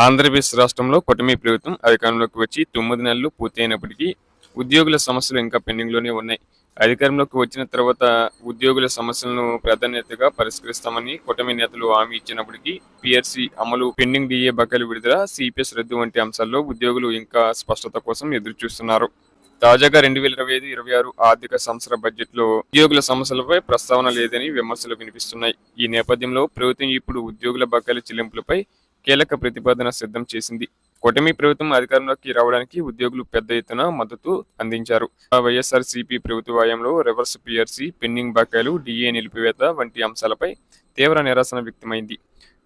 ఆంధ్రప్రదేశ్ రాష్ట్రంలో కూటమి ప్రభుత్వం అధికారంలోకి వచ్చి తొమ్మిది నెలలు పూర్తయినప్పటికీ ఉద్యోగుల సమస్యలు ఇంకా పెండింగ్లోనే ఉన్నాయి. అధికారంలోకి వచ్చిన తర్వాత ఉద్యోగుల సమస్యలను ప్రాధాన్యతగా పరిష్కరిస్తామని కూటమి నేతలు హామీ ఇచ్చినప్పటికీ పిఆర్సీ అమలు పెండింగ్ డిఏ బకాయిలు విడుదల సిపిఎస్ రద్దు వంటి అంశాల్లో ఉద్యోగులు ఇంకా స్పష్టత కోసం ఎదురు చూస్తున్నారు తాజాగా రెండు వేల ఇరవై ఐదు ఇరవై ఆరు ఆర్థిక సంవత్సర బడ్జెట్లో ఉద్యోగుల సమస్యలపై ప్రస్తావన లేదని విమర్శలు వినిపిస్తున్నాయి. ఈ నేపథ్యంలో ప్రభుత్వం ఇప్పుడు ఉద్యోగుల బకాయిల చెల్లింపులపై కీలక ప్రతిపాదన సిద్ధం చేసింది. కూటమి ప్రభుత్వం అధికారంలోకి రావడానికి ఉద్యోగులు పెద్ద ఎత్తున మద్దతు అందించారు. వైఎస్ఆర్ సిపి ప్రభుత్వ హయాంలో రివర్స్ పిఆర్సీ పెండింగ్ బకాయిలు డిఏ నిలిపివేత వంటి అంశాలపై తీవ్ర నిరసన వ్యక్తమైంది.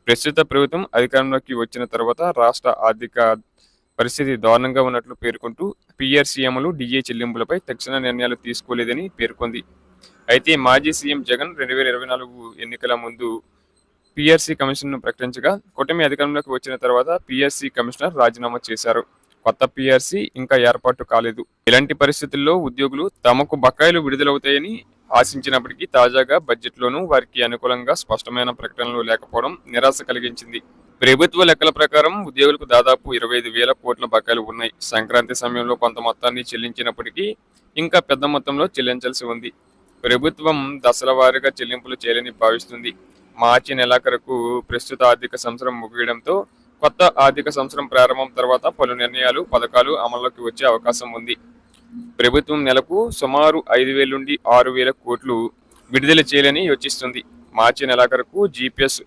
ప్రస్తుత ప్రభుత్వం అధికారంలోకి వచ్చిన తర్వాత రాష్ట్ర ఆర్థిక పరిస్థితి దారుణంగా ఉన్నట్లు పేర్కొంటూ పిఆర్సీఎంలు డిఏ చెల్లింపులపై తక్షణ నిర్ణయాలు తీసుకోలేదని పేర్కొంది. అయితే మాజీ సీఎం జగన్ రెండు వేల ఇరవై నాలుగు ఎన్నికల ముందు పిఆర్సీ కమిషన్ను ప్రకటించగా కూటమి అధికారంలోకి వచ్చిన తర్వాత పిఆర్సీ కమిషనర్ రాజీనామా చేశారు. కొత్త పిఆర్సీ ఇంకా ఏర్పాటు కాలేదు. ఇలాంటి పరిస్థితుల్లో ఉద్యోగులు తమకు బకాయిలు విడుదలవుతాయని ఆశించినప్పటికీ తాజాగా బడ్జెట్లోనూ వారికి అనుకూలంగా స్పష్టమైన ప్రకటనలు లేకపోవడం నిరాశ కలిగించింది. ప్రభుత్వ లెక్కల ప్రకారం ఉద్యోగులకు దాదాపు ఇరవై ఐదు వేల కోట్ల బకాయిలు ఉన్నాయి. సంక్రాంతి సమయంలో కొంత మొత్తాన్ని చెల్లించినప్పటికీ ఇంకా పెద్ద మొత్తంలో చెల్లించాల్సి ఉంది. ప్రభుత్వం దశల వారీగా చెల్లింపులు చేయాలని భావిస్తుంది. మార్చి నెలాఖరుకు ప్రస్తుత ఆర్థిక సంవత్సరం ముగియడంతో కొత్త ఆర్థిక సంవత్సరం ప్రారంభం తర్వాత పలు నిర్ణయాలు పథకాలు అమల్లోకి వచ్చే అవకాశం ఉంది. ప్రభుత్వం నెలకు సుమారు ఐదు వేల నుండి ఆరు వేల కోట్లు విడుదల చేయాలని యోచిస్తుంది. మార్చి నెలాఖరుకు జీపీఎస్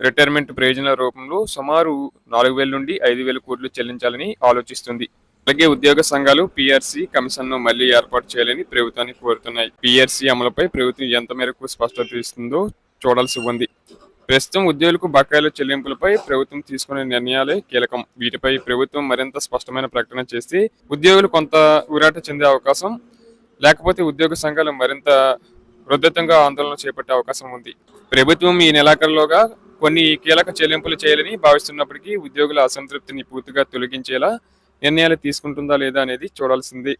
రిటైర్మెంట్ ప్రయోజనాల రూపంలో సుమారు నాలుగు వేల నుండి ఐదు వేల కోట్లు చెల్లించాలని ఆలోచిస్తుంది. అలాగే ఉద్యోగ సంఘాలు పిఆర్సీ కమిషన్ను మళ్ళీ ఏర్పాటు చేయాలని ప్రభుత్వాన్ని కోరుతున్నాయి. పిఆర్సీ అమలుపై ప్రభుత్వం ఎంత మేరకు స్పష్టత ఇస్తుందో చూడాల్సి ఉంది. ప్రస్తుతం ఉద్యోగులకు బకాయిల చెల్లింపులపై ప్రభుత్వం తీసుకునే నిర్ణయాలే కీలకం. వీటిపై ప్రభుత్వం మరింత స్పష్టమైన ప్రకటన చేసి ఉద్యోగులు కొంత ఊరాట చెందే అవకాశం లేకపోతే ఉద్యోగ సంఘాలు మరింత ఉధృతంగా ఆందోళన చేపట్టే అవకాశం ఉంది. ప్రభుత్వం ఈ నెలాఖరులోగా కొన్ని కీలక చెల్లింపులు చేయాలని భావిస్తున్నప్పటికీ ఉద్యోగుల అసంతృప్తిని పూర్తిగా తొలగించేలా నిర్ణయాలు తీసుకుంటుందా లేదా అనేది చూడాల్సింది.